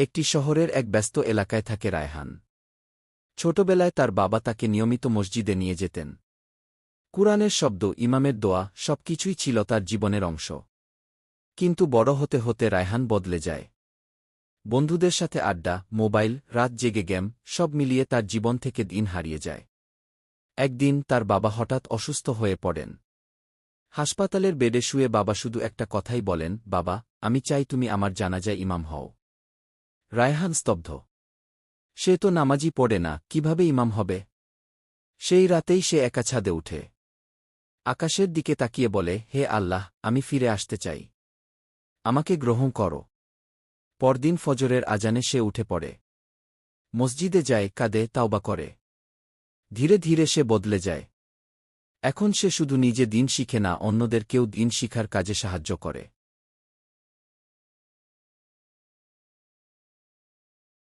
একটি শহরের এক ব্যস্ত এলাকায় থাকে রায়হান। ছোটবেলায় তার বাবা তাকে নিয়মিত মসজিদে নিয়ে যেতেন। কুরআনের শব্দ, ইমামের দোয়া, সবকিছুই ছিল তার জীবনের অংশ। কিন্তু বড় হতে হতে রায়হান বদলে যায়। বন্ধুদের সাথে আড্ডা, মোবাইল, রাত জেগে গেম, সব মিলিয়ে তার জীবন থেকে দিন হারিয়ে যায়। একদিন তার বাবা হঠাৎ অসুস্থ হয়ে পড়েন। হাসপাতালের বেডে শুয়ে বাবা শুধু একটা কথাই বলেন, বাবা, আমি চাই তুমি আমার জানাজায় ইমাম হও। রায়হান স্তব্ধ। সে তো নামাজি পড়ে না, কীভাবে ইমাম হবে? সেই রাতেই সে একা ছাদে উঠে। আকাশের দিকে তাকিয়ে বলে, হে আল্লাহ, আমি ফিরে আসতে চাই। আমাকে গ্রহণ করো। পরদিন ফজরের আজানে সে উঠে পড়ে। মসজিদে যায়, কাঁদে, তাওবা করে। ধীরে ধীরে সে বদলে যায়। এখন সে শুধু নিজে দিন শিখে না অন্যদেরকেও দিন শিখার কাজে সাহায্য করে।